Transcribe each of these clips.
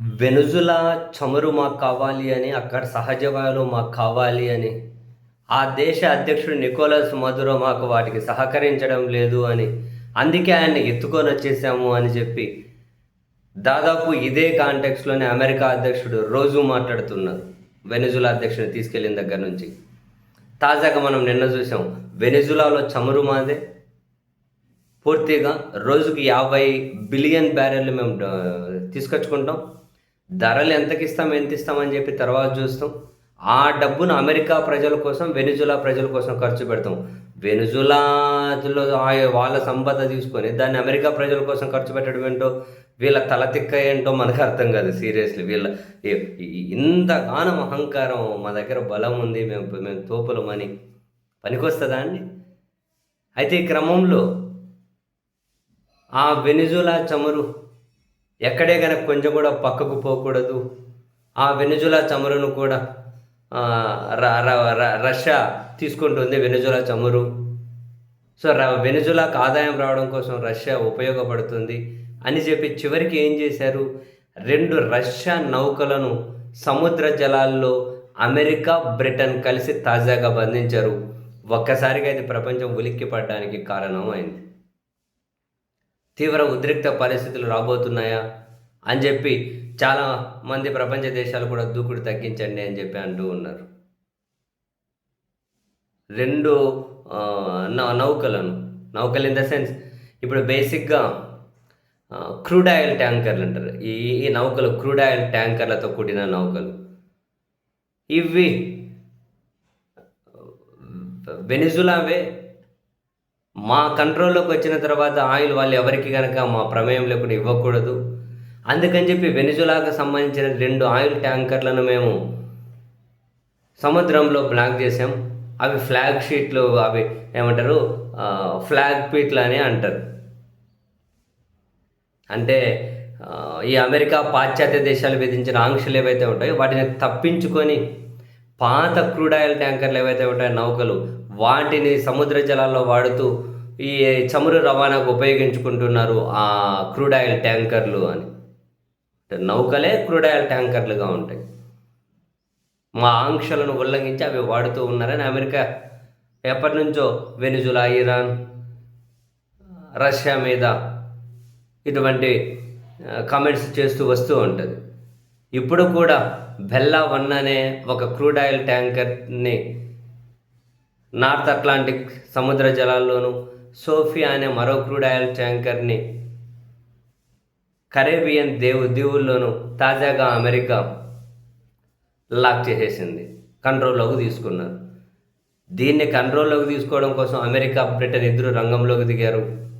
వెనుజులా చమురు మాకు కావాలి అని అక్కడ సహజ వాయువులు మాకు కావాలి అని ఆ దేశ అధ్యక్షుడు నికోలస్ మధురో మాకు వాటికి సహకరించడం లేదు అని అందుకే ఆయన్ని ఎత్తుకొని వచ్చేసాము అని చెప్పి దాదాపు ఇదే కాంటెక్స్లోనే అమెరికా అధ్యక్షుడు రోజు మాట్లాడుతున్నారు వెనుజులా అధ్యక్షుడిని తీసుకెళ్ళిన దగ్గర నుంచి. తాజాగా మనం నిన్న చూసాం వెనుజులాలో చమురు మాదే. పూర్తిగా రోజుకి యాభై బిలియన్ బ్యారెల్ మేము తీసుకొచ్చుకుంటాం. ధరలు ఎంతకి ఇస్తాం ఎంత ఇస్తామని చెప్పి తర్వాత చూస్తాం. ఆ డబ్బును అమెరికా ప్రజల కోసం వెనుజులా ప్రజల కోసం ఖర్చు పెడతాం. వెనుజులాలో ఆ- వాళ్ళ సంపద తీసుకొని దాన్ని అమెరికా ప్రజల కోసం ఖర్చు పెట్టడం ఏంటో వీళ్ళ తలతిక్క ఏంటో మనకు అర్థం కాదు సీరియస్లీ. వీళ్ళ ఈ- గానం ఇంతగానం అహంకారం మా దగ్గర బలం ఉంది మేము మేము తోపులమని పనికొస్తుందా అండి? అయితే ఈ క్రమంలో ఆ వెనిజులా చమురు ఎక్కడే కనుక కొంచెం కూడా పక్కకు పోకూడదు. ఆ వెనుజులా చమురును కూడా ర- ర- రష్యా తీసుకుంటుంది వెనుజులా చమురు. సో ర ఆదాయం రావడం కోసం రష్యా ఉపయోగపడుతుంది అని చెప్పి చివరికి ఏం చేశారు? రెండు రష్యా నౌకలను సముద్ర జలాల్లో అమెరికా బ్రిటన్ కలిసి తాజాగా బంధించారు. ఒక్కసారిగా ఇది ప్రపంచం ఉలిక్కి పడడానికి కారణం అయింది. తీవ్ర ఉద్రిక్త పరిస్థితులు రాబోతున్నాయా అని చెప్పి చాలా మంది ప్రపంచ దేశాలు కూడా దూకుడు తగ్గించండి అని చెప్పి అంటూ ఉన్నారు. రెండు నౌకలను నౌకలు ఇన్ ద సెన్స్ ఇప్పుడు బేసిక్గా క్రూడ్ ఆయిల్ ట్యాంకర్లు అంటారు. ఈ ఈ నౌకలు క్రూడ్ ఆయిల్ ట్యాంకర్లతో కూడిన నౌకలు. ఇవి వెనిజులావే మా కంట్రోల్లోకి వచ్చిన తర్వాత ఆయిల్ వాళ్ళు ఎవరికి కనుక మా ప్రమేయం లేకుండా ఇవ్వకూడదు. అందుకని చెప్పి వెనిజులాకు సంబంధించిన రెండు ఆయిల్ ట్యాంకర్లను మేము సముద్రంలో బ్లాక్ చేసాం అవి ఫ్లాగ్ షీట్లు అవి ఏమంటారు? ఫ్లాగ్ పీట్లు అని అంటారు. అంటే ఈ అమెరికా పాశ్చాత్య దేశాలు విధించిన ఆంక్షలు ఏవైతే ఉంటాయో వాటిని తప్పించుకొని పాత క్రూడ్ ఆయిల్ ట్యాంకర్లు ఏవైతే ఉంటాయో నౌకలు వాటిని సముద్ర జలాల్లో వాడుతూ ఈ చమురు రవాణాకు ఉపయోగించుకుంటున్నారు ఆ క్రూడ్ ఆయిల్ ట్యాంకర్లు అని. నౌకలే క్రూడ్ ఆయిల్ ట్యాంకర్లుగా ఉంటాయి. మా ఆంక్షలను ఉల్లంఘించి అవి వాడుతూ ఉన్నారని అమెరికా ఎప్పటి నుంచో వెనుజులా ఇరాన్ రష్యా మీద ఇటువంటి కామెంట్స్ చేస్తూ వస్తూ ఉంటుంది. ఇప్పుడు కూడా బెల్లా వన్ అనే ఒక క్రూడ్ ఆయిల్ ట్యాంకర్ని నార్త్ అట్లాంటిక్ సముద్ర జలాల్లోనూ సోఫియా అనే మరో క్రూడ్ ఆయిల్ ట్యాంకర్ని కరేబియన్ దేవు దీవుల్లోనూ తాజాగా అమెరికా లాక్ చేసేసింది. కంట్రోల్లోకి తీసుకున్నారు. దీన్ని కంట్రోల్లోకి తీసుకోవడం కోసం అమెరికా బ్రిటన్ ఇద్దరు రంగంలోకి దిగారు.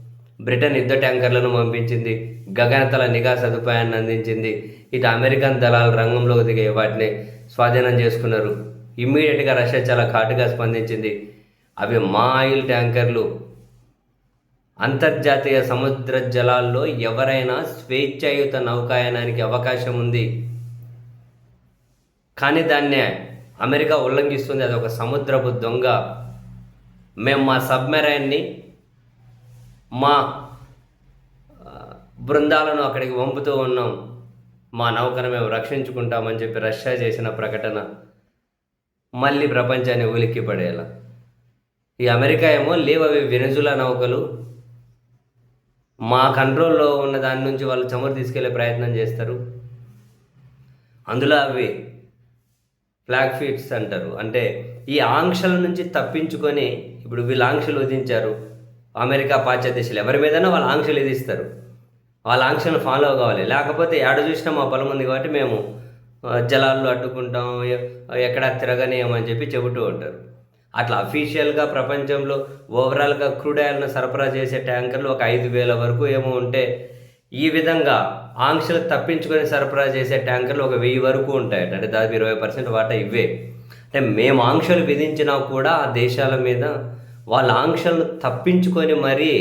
బ్రిటన్ యుద్ధ ట్యాంకర్లను పంపించింది. గగనతల నిఘా సదుపాయాన్ని అందించింది. ఇటు అమెరికన్ దళాలు రంగంలోకి దిగే వాటిని స్వాధీనం చేసుకున్నారు. ఇమ్మీడియట్గా రష్యా చాలా ఘాటుగా స్పందించింది. అవి మా ఆయిల్ ట్యాంకర్లు. అంతర్జాతీయ సముద్ర జలాల్లో ఎవరైనా స్వేచ్ఛాయుత నౌకాయనానికి అవకాశం ఉంది. కానీ దాన్నే అమెరికా ఉల్లంఘిస్తుంది. అది ఒక సముద్రపు దొంగ. మేము మా సబ్మెరైన్ని మా బృందాలను అక్కడికి పంపుతూ ఉన్నాం. మా నౌకను మేము రక్షించుకుంటామని చెప్పి రష్యా చేసిన ప్రకటన. మళ్ళీ ప్రపంచాన్ని ఉలిక్కి పడేలా. ఈ అమెరికా ఏమో లేవు అవి వెనుజులా నౌకలు. మా కంట్రోల్లో ఉన్న దాని నుంచి వాళ్ళు చమురు తీసుకెళ్ళే ప్రయత్నం చేస్తారు. అందులో అవి ఫ్లాగ్ ఫీట్స్ అంటారు. అంటే ఈ ఆంక్షల నుంచి తప్పించుకొని ఇప్పుడు వీళ్ళు ఆంక్షలు విధించారు. అమెరికా పాశ్చాత్య దేశాలు ఎవరి మీదైనా వాళ్ళ ఆంక్షలు విధిస్తారు. వాళ్ళ ఆంక్షలను ఫాలో కావాలి. లేకపోతే ఏడ చూసినా మా పొలం ఉంది కాబట్టి మేము జలాల్లో అడ్డుకుంటాం ఎక్కడ తిరగనేయమని చెప్పి చెబుతూ ఉంటారు. అట్లా అఫీషియల్గా ప్రపంచంలో ఓవరాల్గా క్రూడ్ ఆయిల్ను సరఫరా చేసే ట్యాంకర్లు ఒక ఐదు వేల వరకు ఏమో ఉంటే ఈ విధంగా ఆంక్షలు తప్పించుకొని సరఫరా చేసే ట్యాంకర్లు ఒక వెయ్యి వరకు ఉంటాయట. అంటే దాదాపు ఇరవై పర్సెంట్ వాటా ఇవే అంటే మేము ఆంక్షలు విధించినా కూడా ఆ దేశాల మీద వాళ్ళ ఆంక్షలను తప్పించుకొని మరీ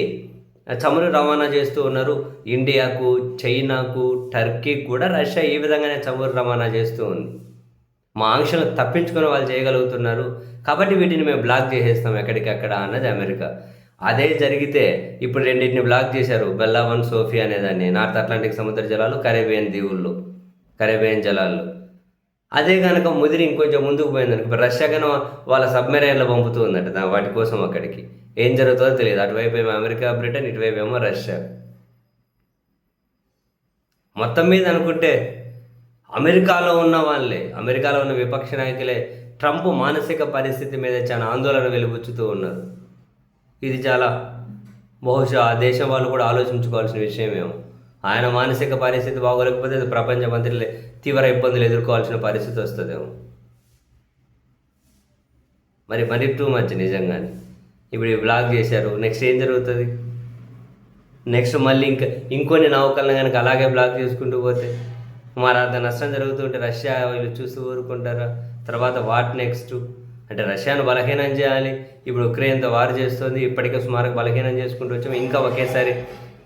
చమురు రవాణా చేస్తూ ఉన్నారు. ఇండియాకు చైనాకు టర్కీ కూడా రష్యా ఈ విధంగానే చమురు రవాణా చేస్తూ ఉంది. మా ఆంక్షలను తప్పించుకుని వాళ్ళు చేయగలుగుతున్నారు. కాబట్టి వీటిని మేము బ్లాక్ చేసేస్తాం ఎక్కడికక్కడ అన్నది అమెరికా. అదే జరిగితే ఇప్పుడు రెండింటిని బ్లాక్ చేశారు. బెల్లావన్ సోఫీ అనేదాన్ని నార్త్ అట్లాంటిక్ సముద్ర జలాలు కరేబియన్ దీవుల్లో కరేబియన్ జలాల్లో. అదే కనుక ముదిరి ఇంకొంచెం ముందుకు పోయిందనుకో ఇప్పుడు రష్యా కనుక వాళ్ళ సబ్మెరైన్లో పంపుతూ వాటి కోసం అక్కడికి. ఏం జరుగుతుందో తెలియదు. అటువైపు ఏమో అమెరికా బ్రిటన్ ఇటువైపు ఏమో రష్యా. మొత్తం మీద అనుకుంటే అమెరికాలో ఉన్న వాళ్ళే అమెరికాలో ఉన్న విపక్ష నాయకులే ట్రంప్ మానసిక పరిస్థితి మీద చాలా ఆందోళన వెలుగుచ్చుతూ ఉన్నారు. ఇది చాలా బహుశా ఆ దేశం వాళ్ళు కూడా ఆలోచించుకోవాల్సిన విషయమేమో. ఆయన మానసిక పరిస్థితి బాగోలేకపోతే ప్రపంచ మంత్రి తీవ్ర ఇబ్బందులు ఎదుర్కోవాల్సిన పరిస్థితి వస్తుందేమో మరి మరి టూ మచ్ నిజంగానే. ఇప్పుడు బ్లాక్ బ్లాగ్ చేశారు నెక్స్ట్ ఏం జరుగుతుంది? నెక్స్ట్ మళ్ళీ ఇంకా ఇంకొన్ని నౌకలను కనుక అలాగే బ్లాక్ చేసుకుంటూ పోతే మరి అంత నష్టం జరుగుతుంటే రష్యా వీళ్ళు చూస్తూ ఊరుకుంటారా? తర్వాత వాట్ నెక్స్ట్ అంటే రష్యాను బలహీనం చేయాలి. ఇప్పుడు ఉక్రెయిన్తో వారు చేస్తుంది. ఇప్పటికే సుమారు బలహీనం చేసుకుంటూ వచ్చాము ఇంకా ఒకేసారి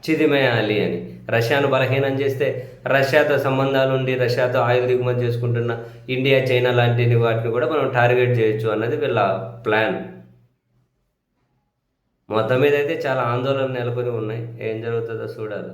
చిదిమేయాలి అని. రష్యాను బలహీనం చేస్తే రష్యాతో సంబంధాలు ఉండి రష్యాతో ఆయిల్ దిగుమతి చేసుకుంటున్న ఇండియా చైనా లాంటి వాటిని కూడా మనం టార్గెట్ చేయొచ్చు అన్నది వీళ్ళ ప్లాన్. మొత్తం మీద అయితే చాలా ఆందోళన నెలకొని ఉన్నాయి. ఏం జరుగుతుందో చూడాలి.